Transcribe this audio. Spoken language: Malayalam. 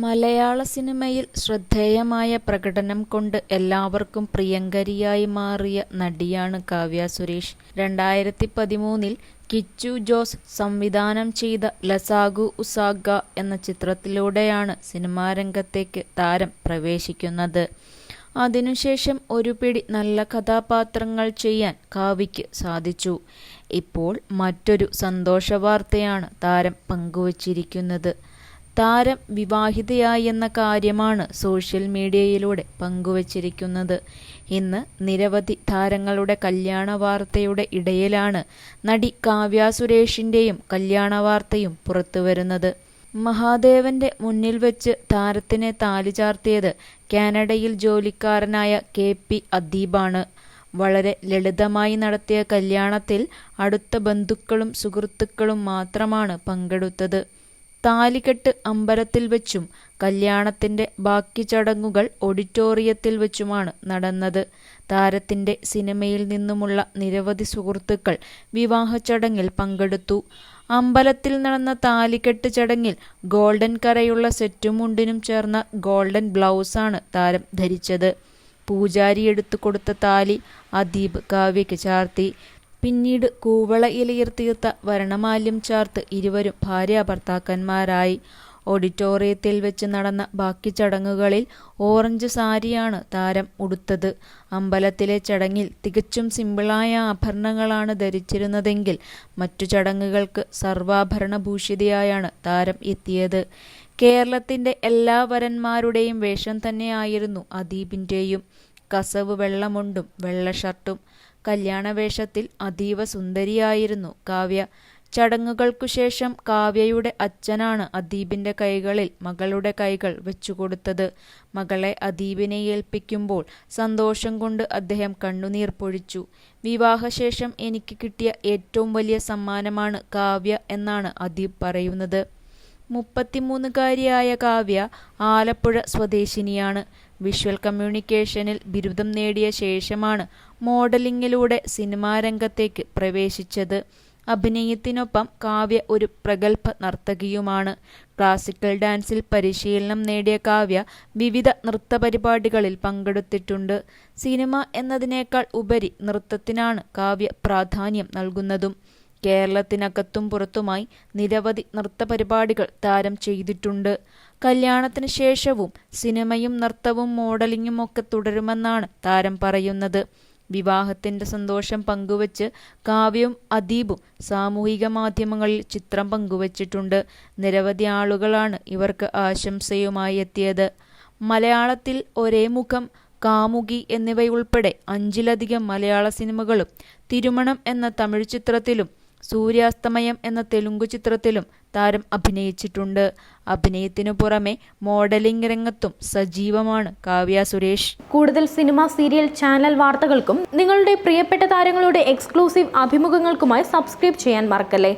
മലയാള സിനിമയിൽ ശ്രദ്ധേയമായ പ്രകടനം കൊണ്ട് എല്ലാവർക്കും പ്രിയങ്കരിയായി മാറിയ നടിയാണ് കാവ്യ സുരേഷ്. രണ്ടായിരത്തി പതിമൂന്നിൽ കിച്ചു ജോസ് സംവിധാനം ചെയ്ത ലസാഗു ഉസാഗ എന്ന ചിത്രത്തിലൂടെയാണ് സിനിമാരംഗത്തേക്ക് താരം പ്രവേശിക്കുന്നത്. അതിനുശേഷം ഒരു പിടി നല്ല കഥാപാത്രങ്ങൾ ചെയ്യാൻ കാവ്യയ്ക്ക് സാധിച്ചു. ഇപ്പോൾ മറ്റൊരു സന്തോഷവാർത്തയാണ് താരം പങ്കുവച്ചിരിക്കുന്നത്. താരം വിവാഹിതയായെന്ന കാര്യമാണ് സോഷ്യൽ മീഡിയയിലൂടെ പങ്കുവച്ചിരിക്കുന്നത്. ഇന്ന് നിരവധി താരങ്ങളുടെ കല്യാണ വാർത്തയുടെ ഇടയിലാണ് നടി കാവ്യ സുരേഷിന്റെയും കല്യാണ വാർത്തയും പുറത്തുവരുന്നത്. മഹാദേവന്റെ മുന്നിൽ വെച്ച് താരത്തിനെ താലി ചാർത്തിയത് കാനഡയിൽ ജോലിക്കാരനായ കെ പി അദീബാണ്. വളരെ ലളിതമായി നടത്തിയ കല്യാണത്തിൽ അടുത്ത ബന്ധുക്കളും സുഹൃത്തുക്കളും മാത്രമാണ് പങ്കെടുത്തത്. താലികെട്ട് അമ്പലത്തിൽ വെച്ചും കല്യാണത്തിന്റെ ബാക്കി ചടങ്ങുകൾ ഓഡിറ്റോറിയത്തിൽ വെച്ചുമാണ് നടന്നത്. താരത്തിന്റെ സിനിമയിൽ നിന്നുമുള്ള നിരവധി സുഹൃത്തുക്കൾ വിവാഹ ചടങ്ങിൽ പങ്കെടുത്തു. അമ്പലത്തിൽ നടന്ന താലികെട്ട് ചടങ്ങിൽ ഗോൾഡൻ കരയുള്ള സെറ്റും മുണ്ടിനും ചേർന്ന ഗോൾഡൻ ബ്ലൗസാണ് താരം ധരിച്ചത്. പൂജാരി എടുത്തു കൊടുത്ത താലി അദീബ് കാവ്യയ്ക്ക് ചാർത്തി. പിന്നീട് കൂവള ഇലയിൽ തീർത്ത ചാർത്ത് ഇരുവരും ഭാര്യാഭർത്താക്കന്മാരായി. ഓഡിറ്റോറിയത്തിൽ വെച്ച് നടന്ന ബാക്കി ചടങ്ങുകളിൽ ഓറഞ്ച് സാരിയാണ് താരം ഉടുത്തത്. അമ്പലത്തിലെ ചടങ്ങിൽ തികച്ചും സിമ്പിളായ ആഭരണങ്ങളാണ് ധരിച്ചിരുന്നതെങ്കിൽ മറ്റു ചടങ്ങുകൾക്ക് സർവാഭരണ സർവാഭരണഭൂഷിതയായാണ് താരം എത്തിയത്. കേരളത്തിന്റെ എല്ലാ വരന്മാരുടെയും വേഷം തന്നെയായിരുന്നു അദീപിന്റെയും കസവ് വെള്ളമുണ്ടും വെള്ള ഷർട്ടും കല്യാണവേഷത്തിൽ അതീവ സുന്ദരിയായിരുന്നു കാവ്യ. ചടങ്ങുകൾക്കു ശേഷം കാവ്യയുടെ അച്ഛനാണ് അദീപിന്റെ കൈകളിൽ മകളുടെ കൈകൾ വെച്ചുകൊടുത്തത്. മകളെ അദീപിനെ ഏൽപ്പിക്കുമ്പോൾ സന്തോഷം കൊണ്ട് അദ്ദേഹം കണ്ണുനീർ പൊഴിച്ചു. വിവാഹശേഷം എനിക്ക് കിട്ടിയ ഏറ്റവും വലിയ സമ്മാനമാണ് കാവ്യ എന്നാണ് അദീപ് പറയുന്നത്. മുപ്പത്തിമൂന്നുകാരിയായ കാവ്യ ആലപ്പുഴ സ്വദേശിനിയാണ്. വിഷ്വൽ കമ്മ്യൂണിക്കേഷനിൽ ബിരുദം നേടിയ ശേഷമാണ് മോഡലിംഗിലൂടെ സിനിമാരംഗത്തേക്ക് പ്രവേശിച്ചത്. അഭിനയത്തിനൊപ്പം കാവ്യ ഒരു പ്രഗത്ഭ നർത്തകിയുമാണ്. ക്ലാസിക്കൽ ഡാൻസിൽ പരിശീലനം നേടിയ കാവ്യ വിവിധ നൃത്ത പരിപാടികളിൽ പങ്കെടുത്തിട്ടുണ്ട്. സിനിമ എന്നതിനേക്കാൾ ഉപരി നൃത്തത്തിനാണ് കാവ്യ പ്രാധാന്യം നൽകുന്നതും. കേരളത്തിനകത്തും പുറത്തുമായി നിരവധി നൃത്ത പരിപാടികൾ താരം ചെയ്തിട്ടുണ്ട്. കല്യാണത്തിന് ശേഷവും സിനിമയും നൃത്തവും മോഡലിംഗും ഒക്കെ തുടരുമെന്നാണ് താരം പറയുന്നത്. വിവാഹത്തിന്റെ സന്തോഷം പങ്കുവച്ച് കാവ്യവും അദീബും സാമൂഹിക മാധ്യമങ്ങളിൽ ചിത്രം പങ്കുവച്ചിട്ടുണ്ട്. നിരവധി ആളുകളാണ് ഇവർക്ക് ആശംസയുമായി എത്തിയത്. മലയാളത്തിൽ ഒരേ മുഖം കാമുകി എന്നിവയുൾപ്പെടെ അഞ്ചിലധികം മലയാള സിനിമകളും തിരുമണം എന്ന തമിഴ് ചിത്രത്തിലും സൂര്യാസ്തമയം എന്ന തെലുങ്കു ചിത്രത്തിലും താരം അഭിനയിച്ചിട്ടുണ്ട്. അഭിനയത്തിനു പുറമെ മോഡലിംഗ് രംഗത്തും സജീവമാണ് കാവ്യ സുരേഷ്. കൂടുതൽ സിനിമ സീരിയൽ ചാനൽ വാർത്തകൾക്കും നിങ്ങളുടെ പ്രിയപ്പെട്ട താരങ്ങളുടെ എക്സ്ക്ലൂസീവ് അഭിമുഖങ്ങൾക്കുമായി സബ്സ്ക്രൈബ് ചെയ്യാൻ മറക്കല്ലേ?